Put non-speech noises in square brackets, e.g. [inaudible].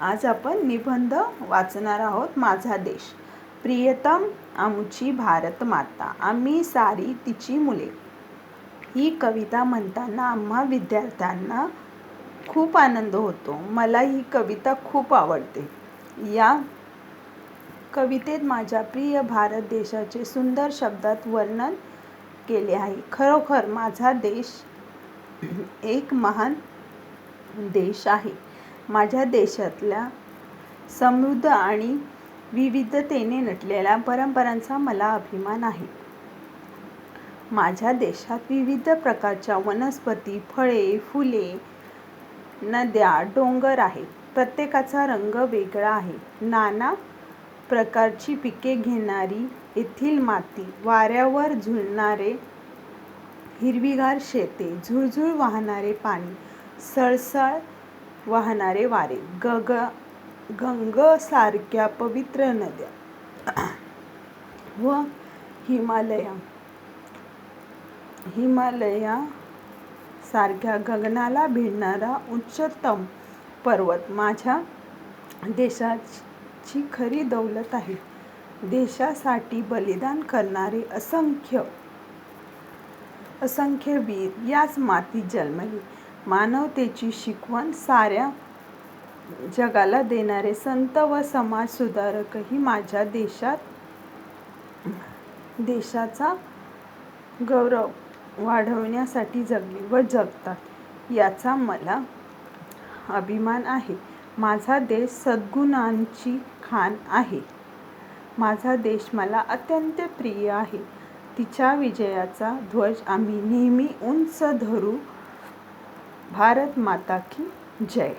आज आपण निबंध वाचणार आहोत माझा देश. प्रियतम आमची भारत माता आम्ही सारी तिची मुले. ही कविता म्हणताना आम्हा विद्यार्थ्यांना खूप आनंद होतो. मला ही कविता खूप आवडते. या कवितेत माझ्या प्रिय भारत देशाचे सुंदर शब्दात वर्णन केले आहे. खरोखर माझा देश एक महान देश आहे. माझ्या देशातल्या समृद्ध आणि विविधतेने नटलेल्या परंपरांचा मला अभिमान आहे. माझ्या देशात विविध प्रकारच्या वनस्पती फळे फुले नद्या डोंगर आहेत. प्रत्येकाचा रंग वेगळा आहे. नाना प्रकारची पिके घेणारी येथील माती वाऱ्यावर झुलणारे हिरवीगार शेते झुळझुळ वाहणारे पाणी सळसळ वाहणारे वारे. गग गंगसारख्या पवित्र नद्या. [clears throat] व हिमालया. हिमालया सारख्या गगनाला भिडणारा उच्चतम पर्वत माझ्या देशाची खरी दौलत आहे. देशासाठी बलिदान करणारे असंख्य असंख्य वीर याच मातीत जन्मले. मानवतेची शिकवण साऱ्या जगाला देणारे संत व समाज सुधारकही माझ्या देशात देशाचा गौरव वाढवण्यासाठी जगले व जगतात याचा मला अभिमान आहे. माझा देश सद्गुणांची खाण आहे. माझा देश मला अत्यंत प्रिय आहे. तिच्या विजयाचा ध्वज आम्ही नेहमी उंच धरू भारत माता की जय।